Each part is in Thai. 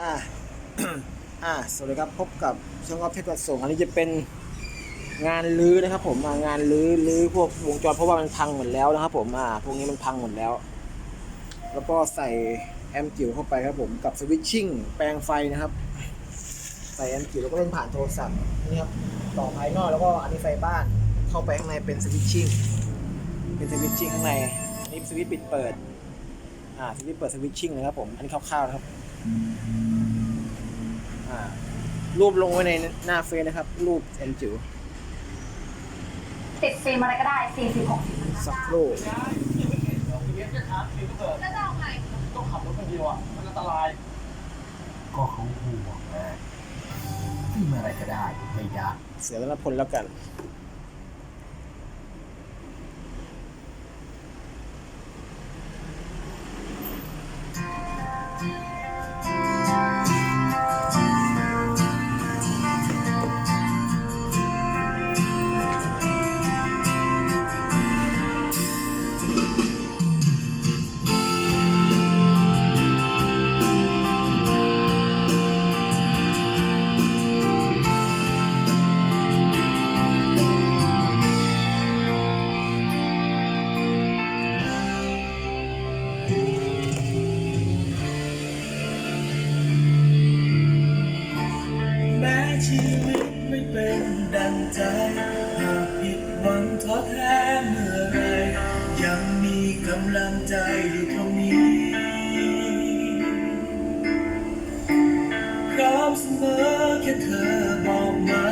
อ่าอ่าสวัสดีครับพบกับช่องออฟเพชรประสงค์อันนี้จะเป็นงานรื้อนะครับ ผมอ่างานรื้อรื้อพวกวงจรเพราะว่ามันพังหมดแล้วนะครับ ผมอ่าพวกนี้มันพังหมดแล้ว แล้วก็ใส่แอมป์จิ๋วเข้าไปครับผมกับสวิตชิ่งแปลงไฟนะครับ ใส่แอมป์จิ๋วแล้วก็เล่นผ่านโทรศัพท์นี่ครับต่อภายนอกแล้วก็อันนี้ไฟบ้านเข้าไปข้างในเป็นสวิตชิ่งเป็นสวิตชิ่งข้างในอันนี้สวิตช์ปิดเปิดอ่าสวิตช์เปิดสวิตชิ่งนะครับผมอันนี้คร่าวๆนะครับ รูปลงไว้ในหน้าเฟซนะครับ รูปแอนจิ๋วติดฟิล์มอะไรก็ได้สี่สิบหกสิบสักครู่แล้วจะเอาไงต้องขับรถคนเดียวอะ มันอันตราย ก็เขาห่วงนะที่อะไรก็ได้ ไม่ยากเสือธนพลแล้วกัน ชีวิตไม่เป็นดังใจหากผิดหวังท้อแท้เมื่อไรยังมีกำลังใจอยู่ตรงนี้พร้อมเสมอแค่เธอบอกมา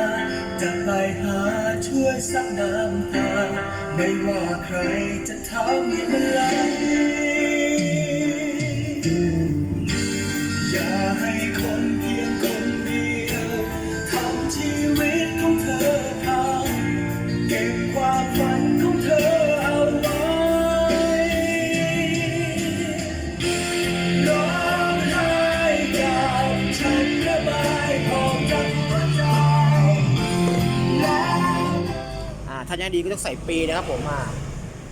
จะไปหาช่วยซับน้ำตาไม่ว่าใครจะทำให้มันไหลอย่าให้คนเพียงคน อ่าถ้ายังดีก็ต้องใส่ปีนะครับผมอ่า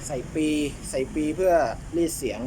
ใส่ปีใส่ปีเพื่อรีดเสียง